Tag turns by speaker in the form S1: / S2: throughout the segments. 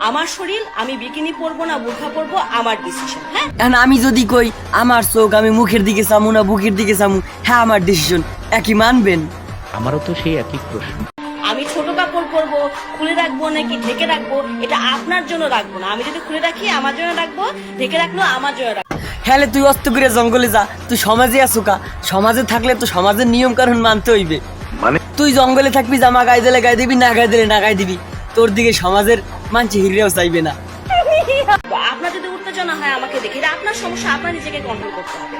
S1: আমার শরীর আমি বিকিনি পরবো না বোরখা পরবো আমার ডিসিশন হ্যাঁ?
S2: আমি যদি কই আমার চোখ আমি মুখের দিকে চামু না বুকের দিকে চামু হ্যাঁ আমার ডিসিশন একই মানবেন?
S3: আমারও তো সেই একই প্রশ্ন।
S1: আমি ছোট কাপড় পরবো খুলে রাখব নাকি ঢেকে রাখব এটা আপনার জন্য রাখব না। আমি যদি খুলে রাখি আমার জন্য রাখব ঢেকে রাখলেও আমার জন্য রাখব।
S2: হ্যালে তুই অস্ত করে জঙ্গলে যা তুই সমাজে আসুকা সমাজে থাকলে তো সমাজের নিয়ম কানুন মানতে হইবে।
S3: মানে
S2: তুই জঙ্গলে থাকবি জামা গায়ে দিলে গায়ে দিবি না গায়ে দিলে না গায়ে দিবি। তোর দিকে সমাজের মানছে হিরেও চাইবে না।
S1: আপনার যদি উত্তেজনা হয় আমাকে দেখে আপনার সমস্যা আপনার নিজেকে কন্ট্রোল করতে হবে।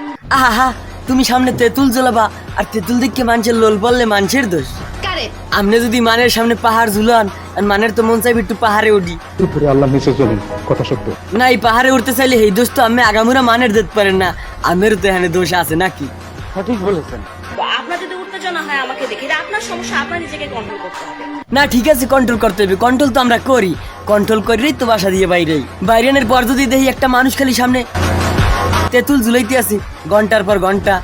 S2: আহা তুমি সামনে তেঁতুল জ্বলাবা আর তেঁতুল দিককে মানুষের লোল বললে মানুষের দোষ। আপনি যদি মানের সামনে পাহাড় ঝুলান আর মানের তো মন চাইবে একটু পাহাড়ে উঠি।
S4: উপরে আল্লাহ নিচে চলুন কথা সত্য।
S2: না এই পাহাড়ে উঠতে চাইলে এই দোষ তো আমি আগামুরা মানের দিতে পারেন না। আমেরও তো এখানে দোষ আছে নাকি?
S4: সঠিক বলেছেন।
S1: আপনার যদি উত্তেজনা হয় আমাকে দেখে আপনার সমস্যা আপনার নিজেকে কন্ট্রোল করতে হবে।
S2: না ঠিক আছে কন্ট্রোল করতে হবে। কন্ট্রোল তো আমরা করি। কন্ট্রোল করেই তো বাসা দিয়ে বাইরে। বাইরেনের পর যদি দেখি একটা মানুষ খালি সামনে, তেঁতুল ঝুলাইতে আসি ঘণ্টার পর ঘণ্টা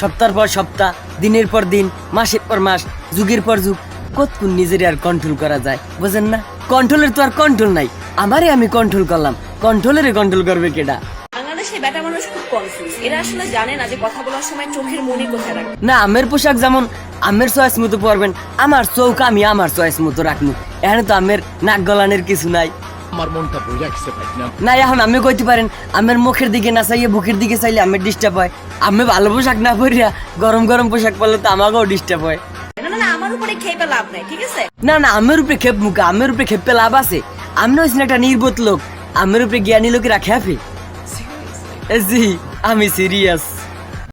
S2: সপ্তাহ পর সপ্তাহ, দিনের পর দিন, মাসের পর মাস, যুগের পর যুগ, কতক্ষণ নিজের আর কন্ট্রোল করা যায়, বুঝেন না? কন্ট্রোলের তো আর কন্ট্রোল নাই, আমারে আমি কন্ট্রোল করলাম কন্ট্রোলের কন্ট্রোল করবে কেডা?
S1: বাংলাদেশে বেটা মানুষ কনফিউজ এরা আসলে জানে না যে কথা বলার সময় চোখের মনি কোথায় রাখবে।
S2: না আমের পোশাক যেমন আমের চয়েস মতো পরবেন আমার চৌক আমি আমার চয়েস মতো রাখব। এখানে তো আমের নাক গলানের কিছু নাই।
S3: আমার মনটা বোঝা গেছে ভাই না?
S2: না এখন আমি কইতে পারেন আমের মুখের দিকে না চাইয়ে বুকের দিকে চাইলে আমের ডিস্টার্ব হয়। আমি ভালো পোশাক না পরিয়া গরম গরম পোশাক পরলে তো আমাকেও ডিস্টার্ব হয়।
S1: না না না আমার উপরে খেপে লাভ নাই ঠিক আছে?
S2: না না আমের উপরে খেপ মুখে আমের উপরে খেপে লাভ আছে। আমি হয়েছেন একটা নির্বোধ লোক। আমের উপরে জ্ঞানী লোকেরা খেপে। জি আমি সিরিয়াস